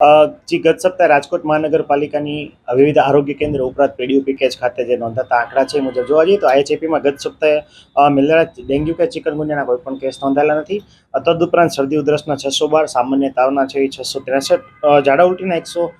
જી ગત સપ્તાહે રાજકોટ મહાનગરપાલિકાની વિવિધ આરોગ્ય કેન્દ્ર ઉપરાંત પીડીયુ પેકેજ ખાતે જે નોંધાતા આંકડા છે મુજબ જોવા જઈએ તો આઈએચએપીમાં ગત સપ્તાહે મેલેરિયા ડેન્ગ્યુ કે ચિકનગુનિયાના કોઈ પણ કેસ નોંધાયેલા નથી. તદુપરાંત શરદી ઉધરસના છસો બાર, સામાન્ય તાવના છે છસો ત્રેસઠ ઝાડા ઉલટીના એકસો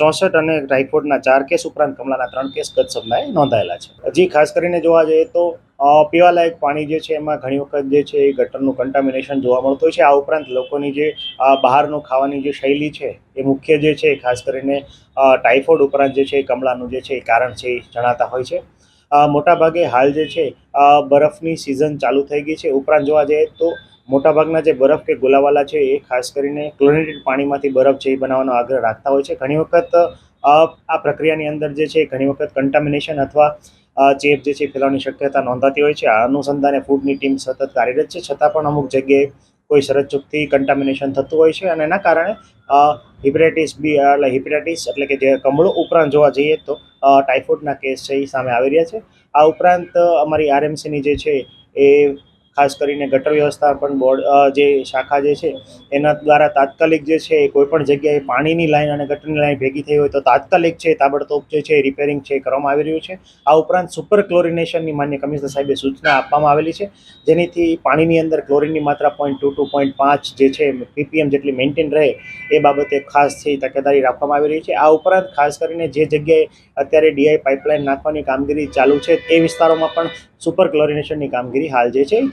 ચોસઠ અને ટાઇફોઇડના ચાર કેસ ઉપરાંત કમલાના ત્રણ કેસ ગત સપ્તાહે નોંધાયેલા છે. હજી ખાસ કરીને જોવા જઈએ તો પીવાલાયક પાણી જે છે એમાં ઘણી વખત જે છે એ ગટરનું કન્ટામિનેશન જોવા મળતું હોય છે. આ ઉપરાંત લોકોની જે બહારનું ખાવાની જે શૈલી છે એ મુખ્ય જે છે ખાસ કરીને ટાઇફોઇડ ઉપરાંત જે છે એ કમળાનું જે છે એ કારણ છે એ જણાતા હોય છે. મોટાભાગે હાલ જે છે બરફની સિઝન ચાલુ થઈ ગઈ છે. ઉપરાંત જોવા જઈએ તો મોટાભાગના જે બરફ કે ગુલાવાલા છે એ ખાસ કરીને ક્લોરિનેટેડ પાણીમાંથી બરફ એ બનાવવાનો આગ્રહ રાખતા હોય છે. ઘણી વખત આ પ્રક્રિયાની અંદર જે છે ઘણી વખત કન્ટામિનેશન અથવા ચેપ જે છે ફેલાવાની શક્યતા નોંધાતી હોય છે. આ અનુસંધાને ફૂડની ટીમ સતત કાર્યરત છે. છતાં પણ અમુક જગ્યાએ કોઈ સરજ ચૂકથી કન્ટામિનેશન થતું હોય છે અને એના કારણે હિપેટાઇટિસ બી એટલે હિપેટાઇટિસ એટલે કે જે કમળો ઉપરાંત જોવા જઈએ તો ટાઇફોઇડના કેસ છે એ સામે આવી રહ્યા છે. આ ઉપરાંત અમારી આરએમસીની જે છે એ ખાસ કરીને ગટર વ્યવસ્થાપન બોર્ડ જે શાખા જે છે, એના દ્વારા તાત્કાલિક જે છે કોઈપણ કોઈ પણ જગ્યાએ પાણીની લાઈન અને ગટરની લાઈન ભેગી થઈ હોય તો તાત્કાલિક છે તાબડતોબ જે છે રિપેરિંગ છે કરવામાં આવી રહ્યું છે. આ ઉપરાંત સુપર ક્લોરિનેશનની માન્ય કમિશનર સાહેબે સૂચના આપવામાં આવેલી છે, જેનીથી પાણીની અંદર ક્લોરિનની માત્રા પોઈન્ટ ટુ ટુ પોઈન્ટ પાંચ જે છે પીપીએમ જેટલી મેન્ટેન રહે, એ બાબતે ખાસ છે તકેદારી રાખવામાં આવી રહી છે. આ ઉપરાંત ખાસ કરીને જે જગ્યાએ અત્યારે ડીઆઈ પાઇપલાઇન નાખવાની કામગીરી ચાલુ છે, તે વિસ્તારોમાં પણ સુપર ક્લોરિનેશનની કામગીરી હાલ જે છે, એ